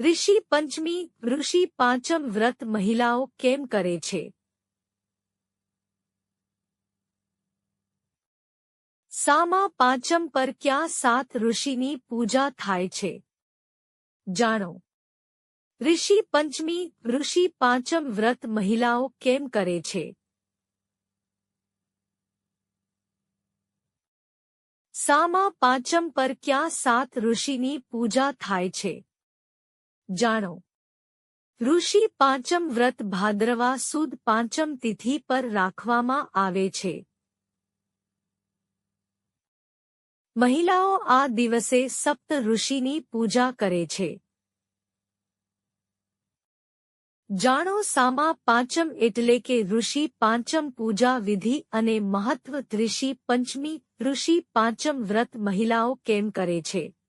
ઋષિ પંચમી ઋષિ પાંચમ વ્રત મહિલાઓ કેમ કરે છે સામા પાંચમ પર ક્યાં સાત ઋષિની પૂજા થાય છે જાણો ઋષિ પંચમી ઋષિ પાંચમ વ્રત મહિલાઓ કેમ કરે છે સામા પાંચમ પર ક્યાં સાત ઋષિની પૂજા થાય છે જાણો. ઋષિ પાંચમ વ્રત ભાદ્રવા સુદ પાંચમ તિથિ પર રાખવામાં આવે છે. મહિલાઓ આ દિવસે સપ્ત ઋષિની પૂજા કરે છે. જાણો સામા પાંચમ એટલે કે ઋષિ પાંચમ પૂજા વિધિ અને મહત્વ ઋષિ પંચમી ઋષિ પાંચમ વ્રત મહિલાઓ કેમ કરે છે?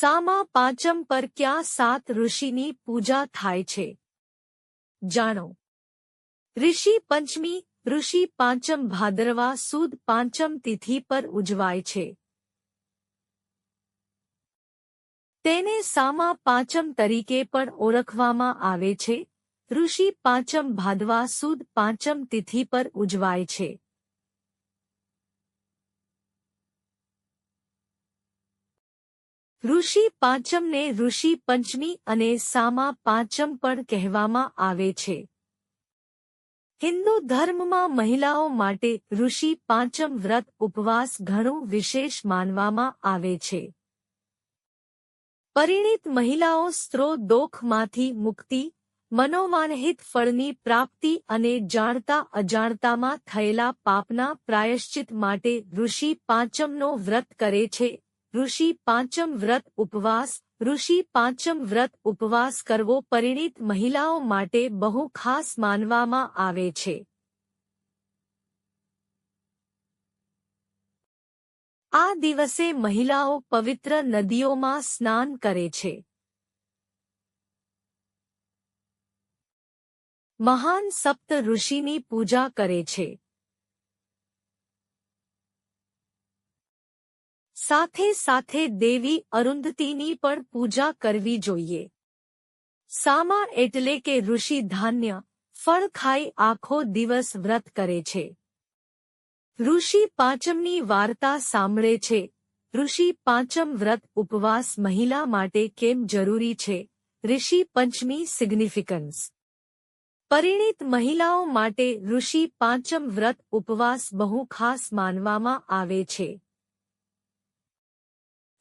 સામા પાંચમ પર ક્યાં સાત ઋષિની પૂજા થાય છે? જાણો. ઋષિ પંચમી, ઋષિ પાંચમ ભાદરવા સુદ પાંચમ તિથિ પર ઉજવાય છે. તેને સામા પાંચમ તરીકે પણ ઓળખવામાં આવે છે. ઋષિ પાંચમ ભાદવા સુદ પાંચમ તિથિ પર ઉજવાય છે. ઋષિ પાંચમને ઋષિ પંચમી અને સામા પાંચમ પણ કહેવામાં આવે છે. હિન્દુ ધર્મમાં મહિલાઓ માટે ઋષિ પાંચમ વ્રત ઉપવાસ ઘણું વિશેષ માનવામાં આવે છે. પરિણીત મહિલાઓ સ્ત્રો દોખમાંથી મુક્તિ, મનોમાનહિત ફળની પ્રાપ્તિ અને જાણતા અજાણતામાં થયેલા પાપના પ્રાયશ્ચિત માટે ઋષિ પાંચમનો વ્રત કરે છે. ઋષિ પાંચમ વ્રત ઉપવાસ, ઋષિ પાંચમ વ્રત ઉપવાસ કરવો પરિણીત મહિલાઓ માટે બહુ ખાસ માનવામાં આવે છે. આ દિવસે મહિલાઓ પવિત્ર નદીઓમાં સ્નાન કરે છે. મહાન સપ્ત ઋષિની પૂજા કરે છે. સાથે સાથે દેવી અરુંધતીની પણ પૂજા કરવી જોઈએ. સામા એટલે કે ઋષિ ધાન્ય, ફળ ખાઈ આખો દિવસ વ્રત કરે છે. ઋષિ પાંચમની વાર્તા સાંભળે છે. ઋષિ પાંચમ વ્રત ઉપવાસ મહિલા માટે કેમ જરૂરી છે? ઋષિ પંચમી સિગ્નિફિકન્સ પરિણીત મહિલાઓ માટે ઋષિ પાંચમ વ્રત ઉપવાસ બહુ ખાસ માનવામાં આવે છે.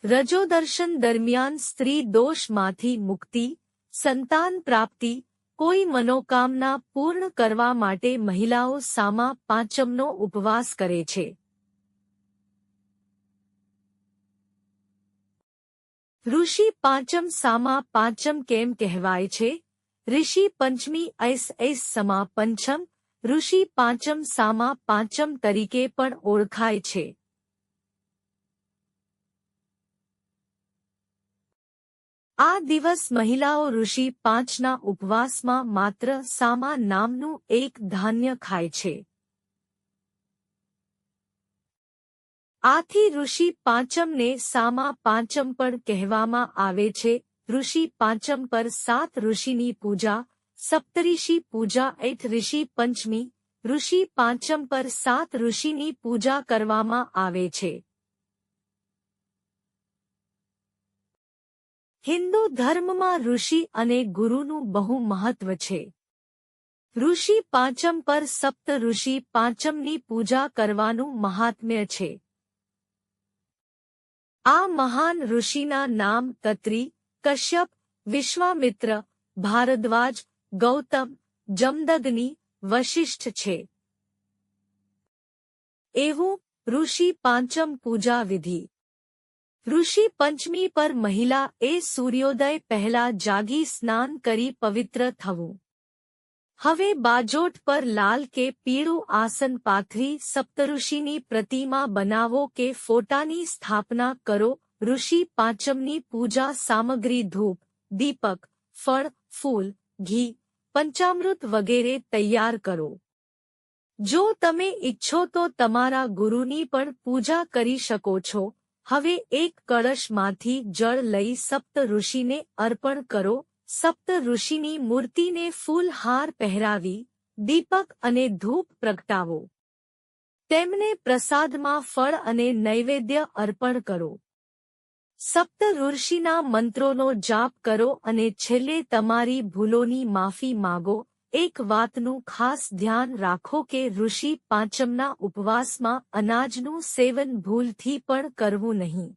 રજોદર્શન દરમિયાન સ્ત્રી દોષમાંથી મુક્તિ, સંતાન પ્રાપ્તિ, કોઈ મનોકામના પૂર્ણ કરવા માટે મહિલાઓ સામા પાંચમનો ઉપવાસ કરે છે. ઋષિ પાંચમ સામા પાંચમ કેમ કહેવાય છે? ઋષિ પંચમી એસ એસ સમા પંચમ, ઋષિ પાંચમ સામા પાંચમ તરીકે પણ ઓળખાય છે. આ દિવસ મહિલાઓ ઋષિ પાંચના ઉપવાસમાં માત્ર સામા નામનું એક ધાન્ય ખાય છે. આથી ઋષિ પાંચમને સામા પાંચમ પણ કહેવામાં આવે છે. ઋષિ પાંચમ પર સાત ઋષિની પૂજા, સપ્તઋષિ પૂજા એઠ ઋષિ પંચમી, ઋષિ પાંચમ પર સાત ઋષિની પૂજા કરવામાં આવે છે. હિન્દુ ધર્મમાં ઋષિ અને ગુરુનું બહુ મહત્વ છે. ઋષિ પાંચમ પર સપ્ત ઋષિ પાંચમની પૂજા કરવાનું મહાત્મ્ય છે. આ મહાન ઋષિના નામ કત્રી કશ્યપ, વિશ્વામિત્ર, ભારદ્વાજ, ગૌતમ, જમદગ્નિ, વશિષ્ઠ છે. એવું ઋષિ પાંચમ પૂજા વિધિ. ઋષિ પંચમી પર મહિલા એ સૂર્યોદય પહેલા જાગી સ્નાન કરી પવિત્ર થવું. હવે બાજોટ પર લાલ કે પીળું આસન પાથરી સપ્તઋષિની પ્રતિમા બનાવો કે ફોટાની સ્થાપના કરો. ઋષિ પાંચમની પૂજા સામગ્રી ધૂપ, દીપક, ફળ, ફૂલ, ઘી, પંચામૃત વગેરે તૈયાર કરો. જો તમે ઈચ્છો તો તમારા ગુરુની પણ પૂજા કરી શકો છો. હવે એક કળશમાંથી જળ લઈ સપ્ત ઋષિને અર્પણ કરો. સપ્ત ઋષિની મૂર્તિને ફૂલહાર પહેરાવી, દીપક અને ધૂપ પ્રગટાવો. તેમને પ્રસાદમાં ફળ અને નૈવેદ્ય અર્પણ કરો. સપ્ત ઋષિના મંત્રોનો જાપ કરો અને છેલ્લે તમારી ભૂલોની માફી માગો. એક વાતનું ખાસ ધ્યાન રાખો કે ઋષિ પાંચમના ઉપવાસમાં અનાજનું સેવન ભૂલથી પણ કરવું નહીં.